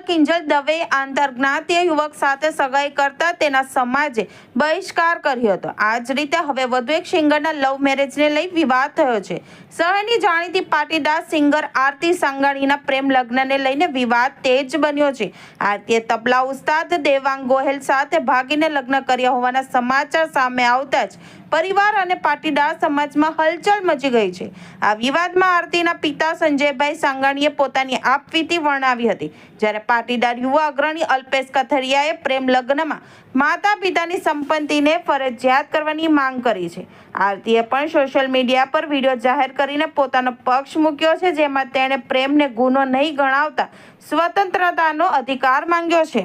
કિંજલ દવે આંતરજ્ઞાતીય યુવક સાથે સગાઈ કરતા તેના સમાજે બહિષ્કાર કર્યો હતો. આ જ રીતે હવે વધુ એક સિંગરના લવ મેરેજને લઈ વિવાદ થયો છે. શહેરની જાણીતી પાટીદાર સિંગર આરતી સાંગાણીના પ્રેમ લગ્નને લઈને વિવાદ તેજ બન્યો છે. આરતીએ તબલા ઉસ્તાદ દેવાંગ ગોહેલ સાથે ભાગીને લગ્ન કર્યા હોવાના સમાચાર સામે આવતા જ પરિવાર અને પાટીદાર સમાજમાં હલચલ મચી ગઈ છે. આ વિવાદમાં આરતીના પિતા સંજયભાઈ સાંગાણીએ પોતાની આપવીતી વર્ણવી હતી. જ્યારે પાટીદાર યુવા અગ્રણી અલ્પેશ કથરિયાએ પ્રેમ લગ્નમાં માતા પિતાની સંપત્તિને ફરજિયાત કરવાની માંગ કરી છે. આરતીએ પણ સોશિયલ મીડિયા પર વીડિયો જાહેર કરીને પોતાનો પક્ષ મૂક્યો છે, જેમાં તેણે પ્રેમને ગુનો નહીં ગણાવતા સ્વતંત્રતાનો અધિકાર માંગ્યો છે.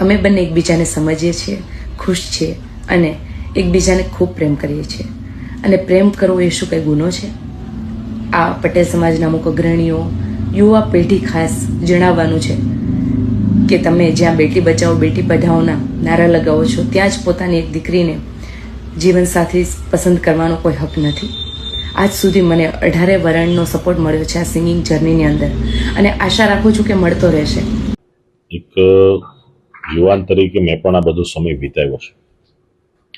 અમે બંને એકબીજાને સમજીએ છીએ, ખુશ છીએ અને એકબીજાને ખૂબ પ્રેમ કરીએ છીએ. અને પ્રેમ કરવો એ શું કંઈ ગુનો છે? આ પટેલ સમાજના અમુક અગ્રણીઓ, યુવા પેઢી ખાસ જણાવવાનું છે કે તમે જ્યાં બેટી બચાવો, બેટી પઢાઓના નારા લગાવો છો, ત્યાં જ પોતાની એક દીકરીને જીવનસાથી પસંદ કરવાનો કોઈ હક નથી. આજ સુધી મને અઢારે વરણનો સપોર્ટ મળ્યો છે આ સિંગિંગ જર્નીની અંદર. અને આશા રાખું છું કે મળતો રહેશે. એક યુવાન તરીકે મેં પણ આ બધો સમય વિતાવ્યો છે.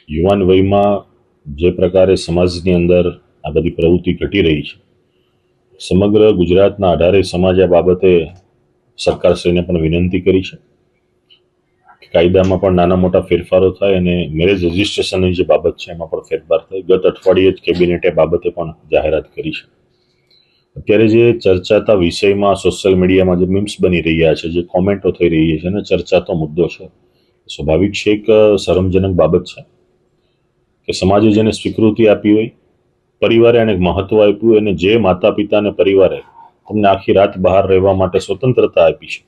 યુવાન વયમાં જે પ્રકારે સમાજની અંદર આ બધી પ્રવૃત્તિ ઘટી રહી છે, સમગ્ર ગુજરાતના આધારે સમાજ આ બાબતે સરકારશ્રીને પણ વિનંતી કરી છે કાયદામાં પણ નાના મોટા ફેરફારો થાય અને મેરેજ રજિસ્ટ્રેશનની જે બાબત છે એમાં પણ ફેરફાર થાય. ગત અઠવાડિયે જ કેબિનેટે બાબતે પણ જાહેરાત કરી છે. અત્યારે જે ચર્ચાતા વિષયમાં સોશિયલ મીડિયામાં જે મીમ્સ બની રહ્યા છે, જે કોમેન્ટો થઈ રહી છે અને ચર્ચાતો મુદ્દો છે સ્વાભાવિક છે એક શરમજનક બાબત છે. કે સમાજે જેને સ્વીકૃતિ આપી હોય, પરિવારે એને મહત્વ આપ્યું અને જે માતા પિતાને પરિવારે તમને આખી રાત બહાર રહેવા માટે સ્વતંત્રતા આપી છે.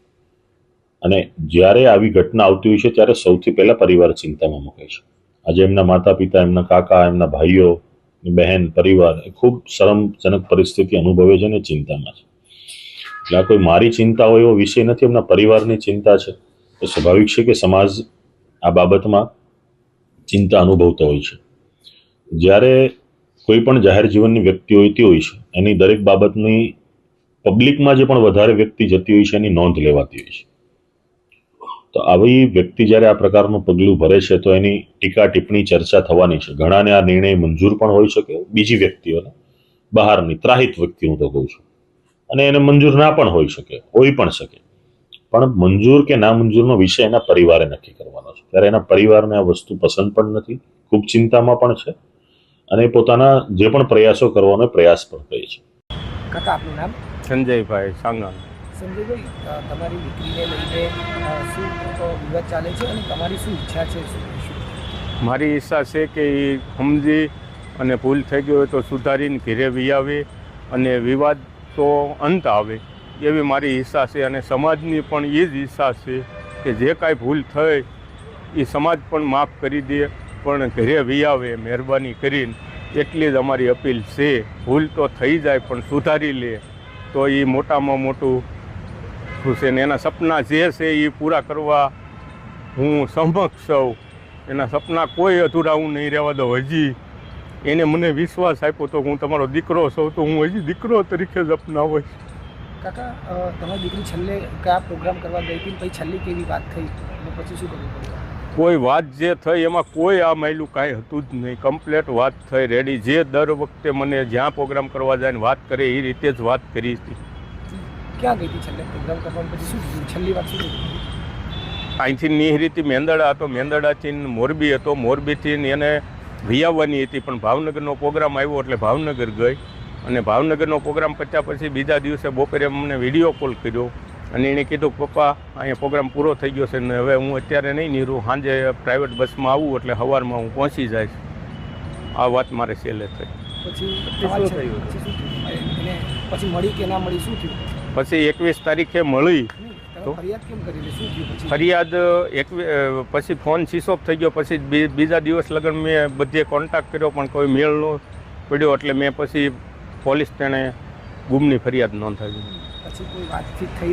અને જ્યારે આવી ઘટના આવતી હોય છે, ત્યારે સૌથી પહેલાં પરિવાર ચિંતામાં મૂકે છે. આજે એમના માતા પિતા એમના કાકા, એમના ભાઈઓ બહેન, પરિવાર એ ખૂબ શરમજનક પરિસ્થિતિ અનુભવે છે અને ચિંતામાં છે. એટલે આ કોઈ મારી ચિંતા હોય એવો વિષય નથી, એમના પરિવારની ચિંતા છે. તો સ્વાભાવિક છે કે સમાજ આ બાબતમાં ચિંતા અનુભવતો હોય છે. જ્યારે કોઈ પણ જાહેર જીવનની વ્યક્તિ હોતી હોય છે, એની દરેક બાબતની પબ્લિકમાં જે પણ વધારે વ્યક્તિ જતી હોય છે, એની નોંધ લેવાતી હોય છે. તો આવી વ્યક્તિ જ્યારે આ પ્રકારનું પગલું ભરે છે, તો એની ટીકા ટિપ્પણી ચર્ચા થવાની છે. ઘણાને આ નિર્ણય મંજૂર પણ હોઈ શકે. બીજી વ્યક્તિઓને, બહારની ત્રાહિત વ્યક્તિ હું તો કહું છું. અને એને મંજૂર ના પણ હોઈ શકે, હોઈ પણ શકે. પણ મંજૂર કે ના મંજૂરનો વિષય એના પરિવારે નક્કી કરવાનો છે. ત્યારે એના પરિવારને આ વસ્તુ પસંદ પણ નથી. ખૂબ ચિંતામાં પણ છે. અને એ પોતાના જે પણ પ્રયાસો કરવાનો પ્રયાસ પણ કરે છે. કાકા આપનું નામ? સંજયભાઈ સાંગાણ સંજયભાઈ તમારી દીકરીને લઈને શું વિવાદ ચાલે છે અને તમારી શું ઈચ્છા છે? મારી ઈચ્છા છે કે એ સમજી અને ભૂલ થઈ ગઈ હોય તો સુધારીને ઘેરે વી આવે અને વિવાદ તો અંત આવે. એવી મારી ઈચ્છા છે અને સમાજની પણ એ જ ઈચ્છા છે કે જે કાંઈ ભૂલ થઈ એ સમાજ પણ માફ કરી દે પણ ઘરે વી આવે મહેરબાની કરીને એટલી જ અમારી અપીલ છે. ભૂલ તો થઈ જાય પણ સુધારી લે. તો એ મોટામાં મોટું છે ને એના સપના જે છે એ પૂરા કરવા હું સમક્ષ છું. એના સપના કોઈ અધૂરા હું નહીં રહેવા દઉં. હજી એને મને વિશ્વાસ આપ્યો તો હું તમારો દીકરો છું તો હું હજી દીકરો તરીકે જ અપનાવીશ કાકા તમારી દીકરી છેલ્લે કયા પ્રોગ્રામ કરવા ગઈ હતી પછી છેલ્લી કેવી વાત થઈ? પછી શું કરવું પડ્યું? કોઈ વાત જે થઈ એમાં કોઈ આ માયલું કાંઈ હતું જ નહીં. કમ્પ્લેટ વાત થઈ રેડી. જે દર વખતે મને જ્યાં પ્રોગ્રામ કરવા જાય ને વાત કરે એ રીતે જ વાત કરી હતી. ક્યાં ગઈ હતી છેલ્લે પ્રોગ્રામ કરવા પછી શું છેલ્લી વાત શું અહીંથી નિહરીથી મેંદડા હતો. મેંદડાથી મોરબી હતો. મોરબીથી એને વિયાવવાની હતી પણ ભાવનગરનો પ્રોગ્રામ આવ્યો એટલે ભાવનગર ગઈ. અને ભાવનગરનો પ્રોગ્રામ પત્યા પછી બીજા દિવસે બપોરે અમને વીડિયો કોલ કર્યો. અને એણે કીધું કે પપ્પા અહીંયા પ્રોગ્રામ પૂરો થઈ ગયો છે ને હવે હું અત્યારે નહીં નીરું સાંજે પ્રાઇવેટ બસમાં આવું એટલે સવારમાં હું પહોંચી જઈશ. આ વાત મારે છેલ્લે થઈ. પછી એકવીસ તારીખે મળી. તો? ફરિયાદ એક પછી? ફોન સીસોફ થઈ ગયો પછી બીજા દિવસ લગન મેં બધે કોન્ટેક્ટ કર્યો પણ કોઈ મેળ ન પડ્યો એટલે મેં પછી પોલીસ તેણે ગુમની ફરિયાદ નોંધાવી. પછી કોઈ વાતચીત થઈ